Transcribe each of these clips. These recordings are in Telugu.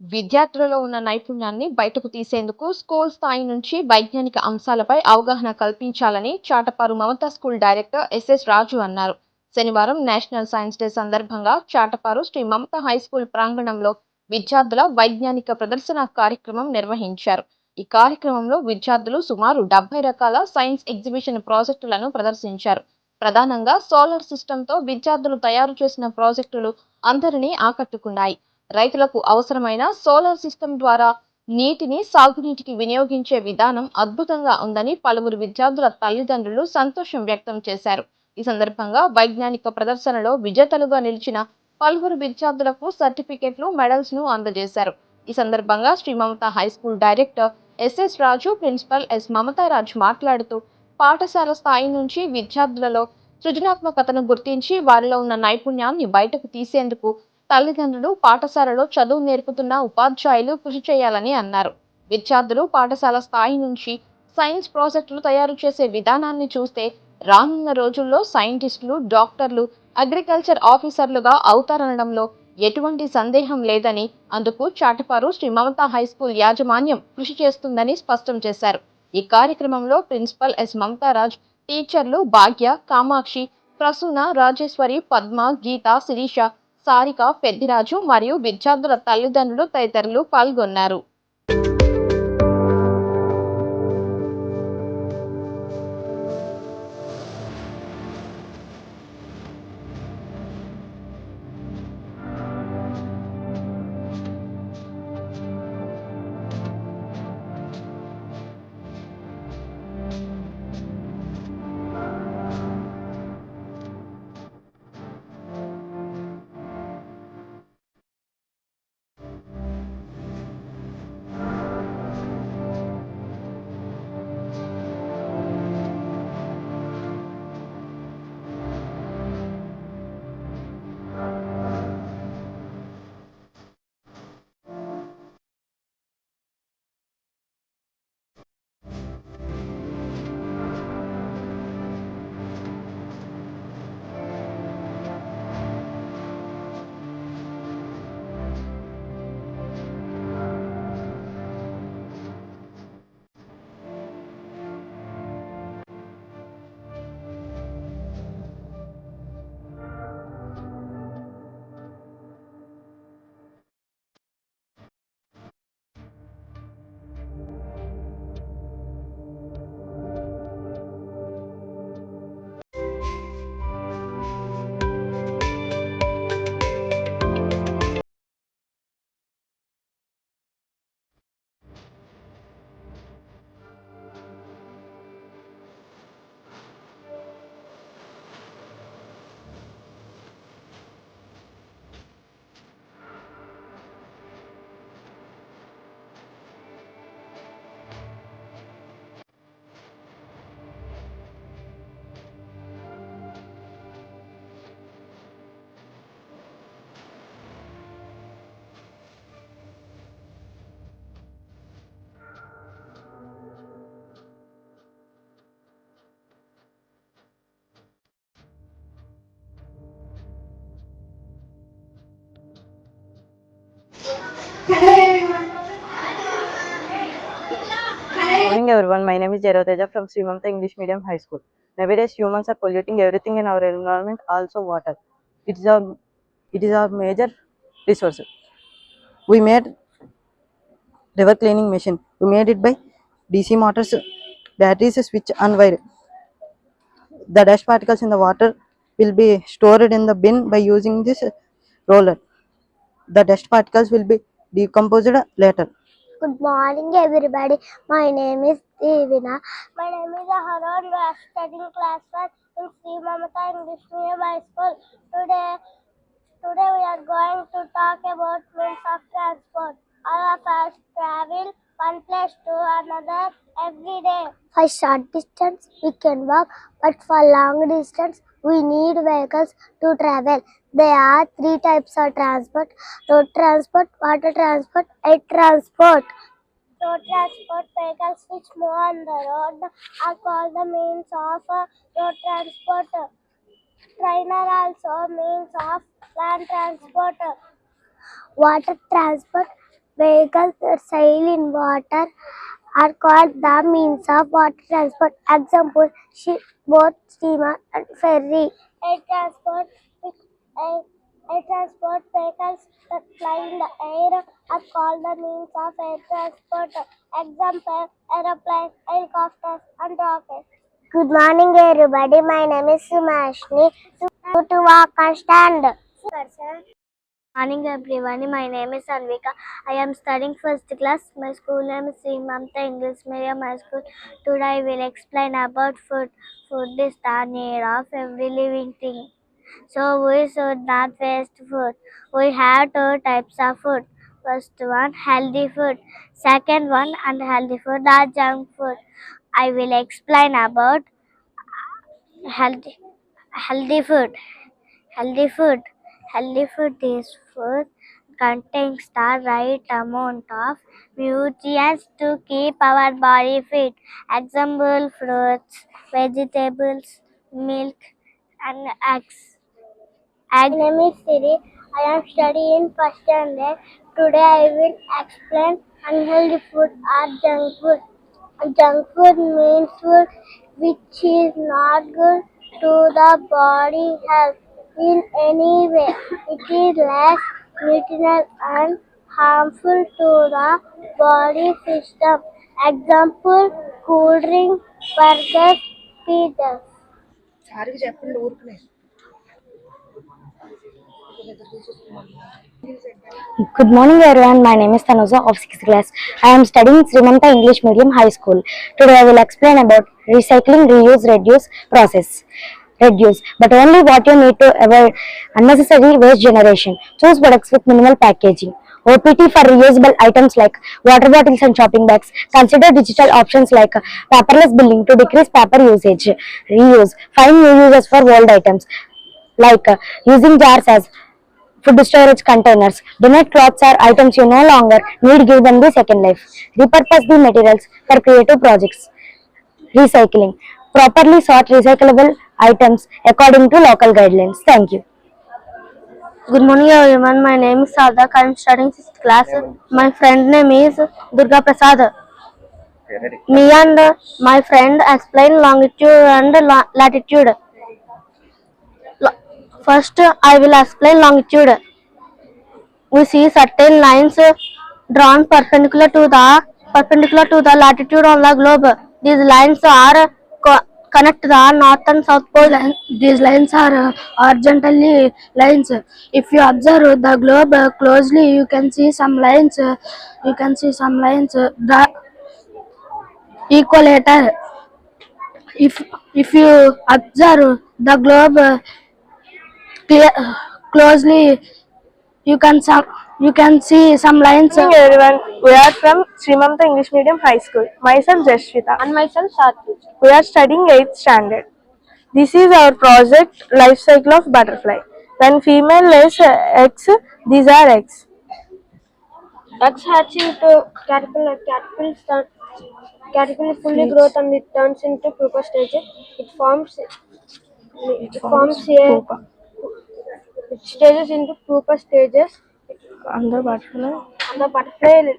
విద్యార్థులలో ఉన్న నైపుణ్యాన్ని బయటకు తీసేందుకు స్కూల్ స్థాయి నుంచి వైజ్ఞానిక అంశాలపై అవగాహన కల్పించాలని Chataparu Mamata school director SS Raju అన్నారు. శనివారం నేషనల్ సైన్స్ డే సందర్భంగా చాటపారు శ్రీ మమతా హై స్కూల్ ప్రాంగణంలో విద్యార్థుల వైజ్ఞానిక ప్రదర్శన కార్యక్రమం నిర్వహించారు. ఈ కార్యక్రమంలో విద్యార్థులు సుమారు డెబ్బై రకాల సైన్స్ ఎగ్జిబిషన్ ప్రాజెక్టులను ప్రదర్శించారు. ప్రధానంగా సోలార్ సిస్టంతో విద్యార్థులు తయారు చేసిన ప్రాజెక్టులు అందరినీ ఆకట్టుకున్నాయి. రైతులకు అవసరమైన సోలార్ సిస్టమ్ ద్వారా నీటిని సాగునీటికి వినియోగించే విధానం అద్భుతంగా ఉందని పలువురు విద్యార్థుల తల్లిదండ్రులు సంతోషం వ్యక్తం చేశారు. ఈ సందర్భంగా వైజ్ఞానిక ప్రదర్శనలో విజేతలుగా నిలిచిన పలువురు విద్యార్థులకు సర్టిఫికెట్లు మెడల్స్ను అందజేశారు. ఈ సందర్భంగా Shri Mamata high school director SS Raju principal S Mamataraju మాట్లాడుతూ పాఠశాల స్థాయి నుంచి విద్యార్థులలో సృజనాత్మకతను గుర్తించి వారిలో ఉన్న నైపుణ్యాన్ని బయటకు తీసేందుకు తల్లిదండ్రులు పాఠశాలలో చదువు నేర్పుతున్న ఉపాధ్యాయులు కృషి చేయాలని అన్నారు. విద్యార్థులు పాఠశాల స్థాయి నుంచి సైన్స్ ప్రాజెక్టులు తయారు చేసే విధానాన్ని చూస్తే రానున్న రోజుల్లో సైంటిస్టులు డాక్టర్లు అగ్రికల్చర్ ఆఫీసర్లుగా అవుతారనడంలో ఎటువంటి సందేహం లేదని అందుకు చాటపారు శ్రీ మమతా హై స్కూల్ యాజమాన్యం కృషి చేస్తుందని స్పష్టం చేశారు. ఈ కార్యక్రమంలో ప్రిన్సిపల్ ఎస్. మమతారాజ్ టీచర్లు భాగ్య కామాక్షి ప్రసూన రాజేశ్వరి పద్మ గీత శిరీష సారిక పెద్దిరాజు మరియు విద్యార్థుల తల్లిదండ్రులు తదితరులు పాల్గొన్నారు. Morning everyone, my name is Jairav Teja from Sri Mamata English Medium High School. Nowadays humans are polluting everything in our environment, also water. It is our it is our major resource. We made river cleaning machine. We made it by DC motors, batteries, switch and wire. The dust particles in the water will be stored in the bin by using this roller. The dust particles will be decomposed later. Good morning, everybody. My name is Devina. My name is Aharon. We are studying class 1 in Sri Mamata English Medium High School. Today, today we are going to talk about means of transport. All of us travel one place to another every day. For short distance, we can walk, but for long distance, we need vehicles to travel. There are three types of transport road transport, water transport, air transport. Road transport vehicles which move on the road are called the means of uh, road transport. Train are also means of land transport. Water transport vehicles sail in water are called the means of water transport. Example, ship, boat, steamer, and ferry. Air transport, air, air transport vehicles that fly in the air are called the means of air transport. Example, aeroplanes, helicopters, and rockets. Good morning, everybody. My name is Sumashni. To, to walk and stand. Morning, everyone. My name is Anvika. I am studying first class. My school name is Sri Mamta English Medium High School. Today, I will explain about food. Food is the need of every living thing. So we should not waste food. We have two types of food. First one, healthy food. Second one, unhealthy food or junk food. I will explain about healthy healthy food. Healthy food. Healthy food is food contains the right amount of nutrients to keep our body fit. Example fruits, vegetables, milk, and eggs. My name is Siri. I am studying first standard. Today I will explain unhealthy food or junk food. Junk food means food which is not good to the body health in any way. It is less nutritional and harmful to the body system. Example, cool drink, burgers, pizzas. Good morning everyone, my name is Tanuja of 6th class. I am studying Srimanta English Medium High School. Today I will explain about recycling, reuse, reduce process. Reduce, but only what you need to avoid unnecessary waste generation. Choose products with minimal packaging. OPT for reusable items like water bottles and shopping bags. Consider digital options like paperless billing to decrease paper usage. Reuse. Find new uses for old items like uh, using jars as food storage containers. Donate clothes or items you no longer need, give them the second life. Repurpose the materials for creative projects. Recycling. Properly sort recyclable items according to local guidelines. Thank you. Good morning everyone. My name is Sadak. I am studying 6th class. My friend name is Durga Prasad. Me and uh, my friend explain longitude and la- latitude. First, I will explain longitude. We see certain lines uh, drawn perpendicular to the perpendicular to the latitude on the globe. These lines are connect the north and south pole. These lines are horizontally lines. If you observe the globe closely, you can see some lines. You can see some lines. The equator. If if you observe the globe clear, closely, you can some you can see some lines. Good morning everyone. We are from Sri Srimamta English Medium High School. Myself Jashvita. and myself Satvik. We are studying 8th standard. This is our project Life Cycle of Butterfly. When female lays eggs, these are eggs. Eggs hatch into caterpillar. Caterpillar start, caterpillar fully grows and it turns into pupa stage. It forms it forms a Pupa. it stages into pupa stages And the butterfly and the butterfly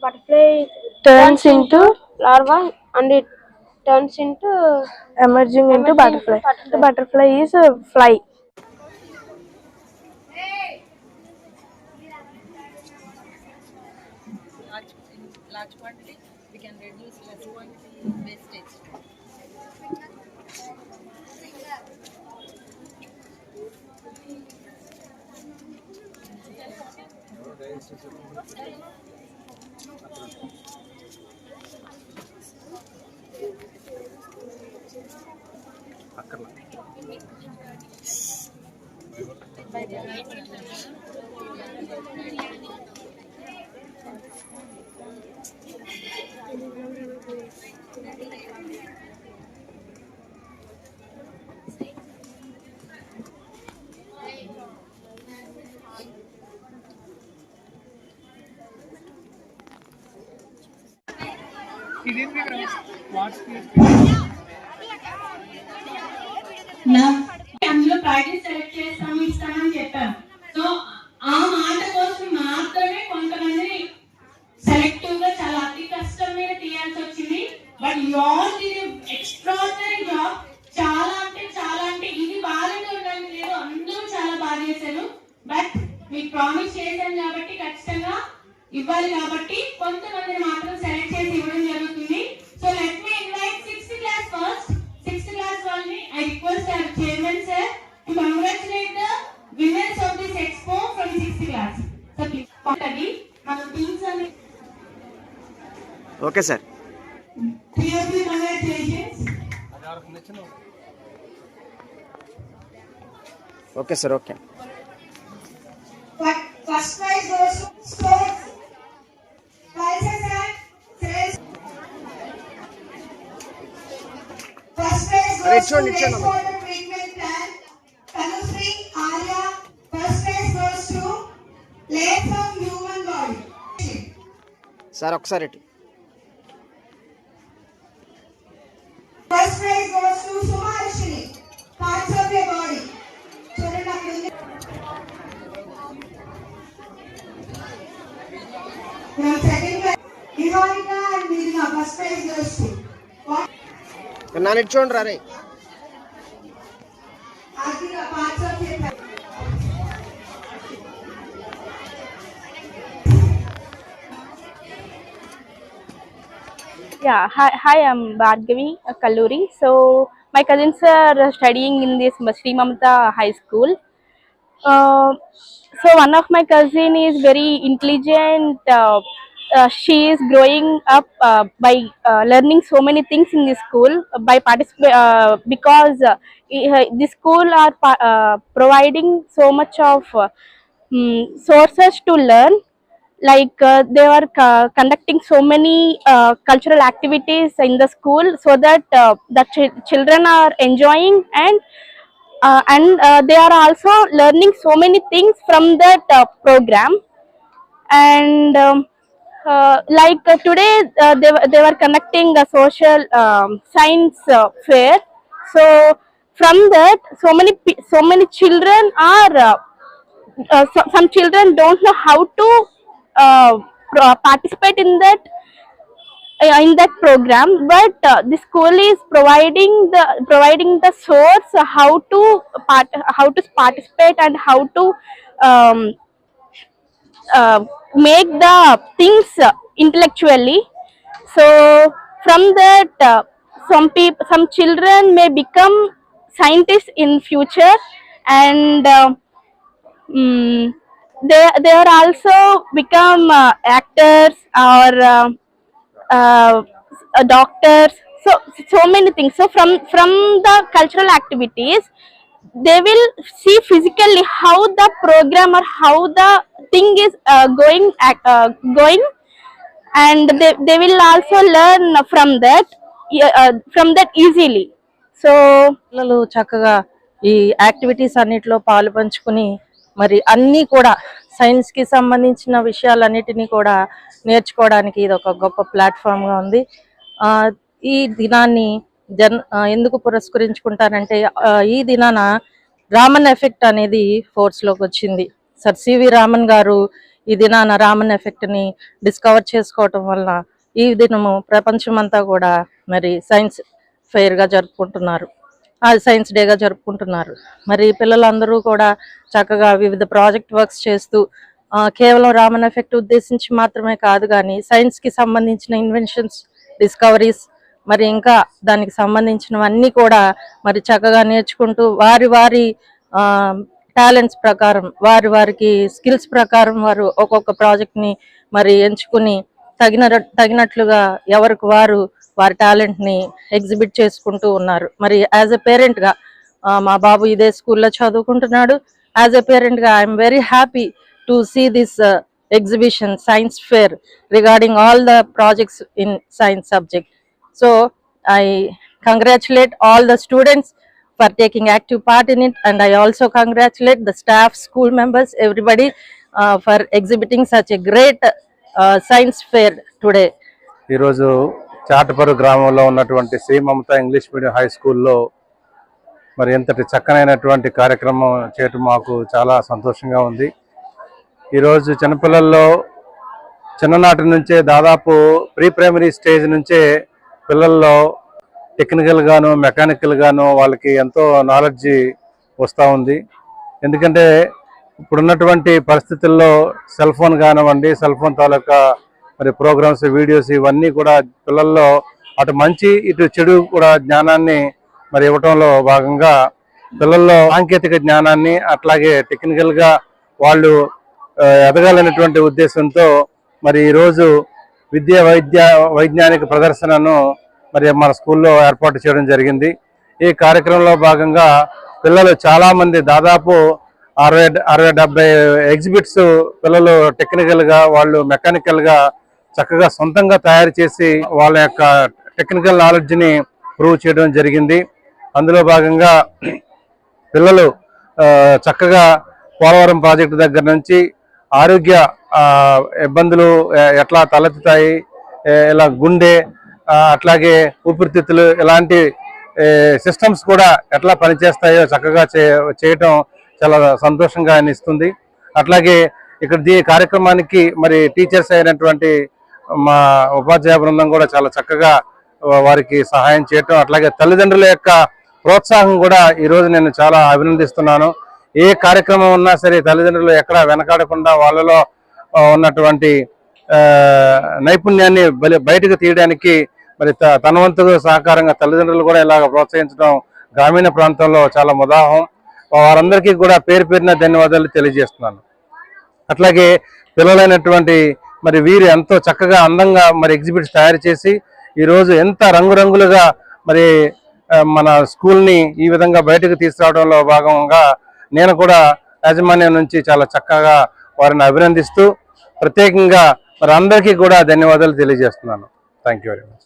butterfly turns into larva and it turns into emerging into Emerging butterfly. into The butterfly is a fly. large in large quantity we can reduce less quantity あり。select చేస్తాము ఇస్తామని చెప్పాను ఆ మాట కోసం మాత్రమే కొంతమంది సెలెక్టివ్గా చాలా అతి కష్టం మీద తీయాల్సి వచ్చింది. But you okay sir. Okay sir okay But first prize goes to sports. Prizes and sales. First to. What? నాన్న ఇటు చూడండి రా రే Yeah, hi, hi I'm Bhargavi uh, Kalluri. So, my cousins are studying in this Sri Mamata High School. Uh, so, one of my cousin is very intelligent. Uh, uh, she is growing up uh, by uh, learning so many things in this school uh, by uh, because uh, i- this school are uh, providing so much of uh, mm, sources to learn like uh, they were co- conducting so many uh, cultural activities in the school so that uh, the ch- children are enjoying and uh, and uh, they are also learning so many things from that uh, program. And um, uh, like uh, today uh, they, they were conducting a social um, science uh, fair. So from that so many so many children are uh, uh, so, some children don't know how to uh, participate in that uh, in that program but uh, the school is providing the providing the source uh, how to part how to participate and how to um, uh, make the things uh, intellectually. So from that uh, some people some children may become scientists in future and uh, mm, they they are also become uh, actors or uh, uh, doctors so so many things so from from the cultural activities they will see physically how the program or how the thing is uh, going uh, going and they, they will also learn from that uh, from that easily so చక్కగా ఈ యాక్టివిటీస్ అన్నిటిలో పాలు పంచుకుని మరి అన్నీ కూడా సైన్స్కి సంబంధించిన విషయాలన్నిటినీ కూడా నేర్చుకోవడానికి ఇది ఒక గొప్ప ప్లాట్ఫామ్గా ఉంది. ఆ ఈ దినాన్ని జన్ ఎందుకు పురస్కరించుకుంటారంటే ఈ దినాన రామన్ ఎఫెక్ట్ అనేది ఫోర్స్లోకి వచ్చింది. సర్ సివి రామన్ గారు ఈ దినాన రామన్ ఎఫెక్ట్ని డిస్కవర్ చేసుకోవటం వల్ల ఈ దినము ప్రపంచమంతా కూడా మరి సైన్స్ ఫెయిర్గా జరుపుకుంటున్నారు. అది సైన్స్ డేగా జరుపుకుంటున్నారు. మరి పిల్లలందరూ కూడా చక్కగా వివిధ ప్రాజెక్ట్ వర్క్స్ చేస్తూ కేవలం రామన్ ఎఫెక్ట్ ఉద్దేశించి మాత్రమే కాదు కానీ సైన్స్కి సంబంధించిన ఇన్వెన్షన్స్ డిస్కవరీస్ మరి ఇంకా దానికి సంబంధించినవన్నీ కూడా మరి చక్కగా నేర్చుకుంటూ వారి వారి టాలెంట్స్ ప్రకారం వారి వారికి స్కిల్స్ ప్రకారం వారు ఒక్కొక్క ప్రాజెక్ట్ని మరి ఎంచుకుని తగిన తగినట్లుగా ఎవరికి వారు వారి టాలెంట్ని ఎగ్జిబిట్ చేసుకుంటూ ఉన్నారు. మరి యాజ్ ఎ పేరెంట్గా మా బాబు ఇదే స్కూల్లో చదువుకుంటున్నాడు. As a పేరెంట్గా I'm very happy to see this exhibition science fair regarding all the projects in science subject so I congratulate all the students for taking active part in it and I also congratulate the staff school members everybody for exhibiting such a great science fair today ఈరోజు చాటపరు గ్రామంలో ఉన్నటువంటి Shri Mamata English medium high స్కూల్లో మరి ఎంతటి చక్కనైనటువంటి కార్యక్రమం చేయటం మాకు చాలా సంతోషంగా ఉంది. ఈరోజు చిన్నపిల్లల్లో చిన్ననాటి నుంచే దాదాపు ప్రీ ప్రైమరీ స్టేజ్ నుంచే పిల్లల్లో టెక్నికల్గాను మెకానికల్గాను వాళ్ళకి ఎంతో నాలెడ్జి వస్తూ ఉంది. ఎందుకంటే ఇప్పుడున్నటువంటి పరిస్థితుల్లో సెల్ ఫోన్ కానివ్వండి సెల్ ఫోన్ తాలూకా మరి ప్రోగ్రామ్స్ వీడియోస్ ఇవన్నీ కూడా పిల్లల్లో అటు మంచి ఇటు చెడు కూడా జ్ఞానాన్ని మరి ఇవ్వటంలో భాగంగా పిల్లల్లో సాంకేతిక జ్ఞానాన్ని అట్లాగే టెక్నికల్గా వాళ్ళు ఎదగాలనేటువంటి ఉద్దేశంతో మరి ఈరోజు విద్య వైద్య వైజ్ఞానిక ప్రదర్శనను మరి మన స్కూల్లో ఏర్పాటు చేయడం జరిగింది. ఈ కార్యక్రమంలో భాగంగా పిల్లలు చాలామంది దాదాపు అరవై అరవై డెబ్బై ఎగ్జిబిట్స్ పిల్లలు టెక్నికల్గా వాళ్ళు మెకానికల్గా చక్కగా సొంతంగా తయారు చేసి వాళ్ళ యొక్క టెక్నికల్ నాలెడ్జ్ని ప్రూవ్ చేయడం జరిగింది. అందులో భాగంగా పిల్లలు చక్కగా పోలవరం ప్రాజెక్టు దగ్గర నుంచి ఆరోగ్య ఇబ్బందులు ఎట్లా తలెత్తుతాయి ఇలా గుండె అట్లాగే ఊపిరితిత్తులు ఇలాంటి సిస్టమ్స్ కూడా ఎట్లా పనిచేస్తాయో చక్కగా చే- చేయటం చాలా సంతోషంగా అనిస్తుంది. అట్లాగే ఇక్కడ దీ కార్యక్రమానికి మరి టీచర్స్ అయినటువంటి మా ఉపాధ్యాయ బృందం కూడా చాలా చక్కగా వారికి సహాయం చేయటం అట్లాగే తల్లిదండ్రుల యొక్క ప్రోత్సాహం కూడా ఈరోజు నేను చాలా అభినందిస్తున్నాను. ఏ కార్యక్రమం ఉన్నా సరే తల్లిదండ్రులు ఎక్కడ వెనకాడకుండా వాళ్ళలో ఉన్నటువంటి నైపుణ్యాన్ని బలి- బయటకు తీయడానికి మరి త- తన వంతు సహకారంగా తల్లిదండ్రులు కూడా ఇలాగ ప్రోత్సహించడం గ్రామీణ ప్రాంతంలో చాలా ముదాహం. వారందరికీ కూడా పేరు పేరున ధన్యవాదాలు తెలియజేస్తున్నాను. అట్లాగే పిల్లలైనటువంటి మరి వీరు ఎంతో చక్కగా అందంగా మరి ఎగ్జిబిట్స్ తయారు చేసి ఈరోజు ఎంత రంగురంగులుగా మరి మన స్కూల్ని ఈ విధంగా బయటకు తీసుకురావడంలో భాగంగా నేను కూడా యాజమాన్యం నుంచి చాలా చక్కగా వారిని అభినందిస్తూ ప్రత్యేకంగా మరి అందరికీ కూడా ధన్యవాదాలు తెలియజేస్తున్నాను. Thank you very much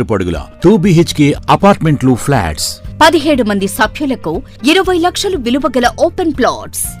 అడుగుల టూ బిహెచ్కే అపార్ట్మెంట్లు ఫ్లాట్స్. పదిహేడు మంది సభ్యులకు ఇరవై లక్షలు విలువ గల ఓపెన్ ప్లాట్స్.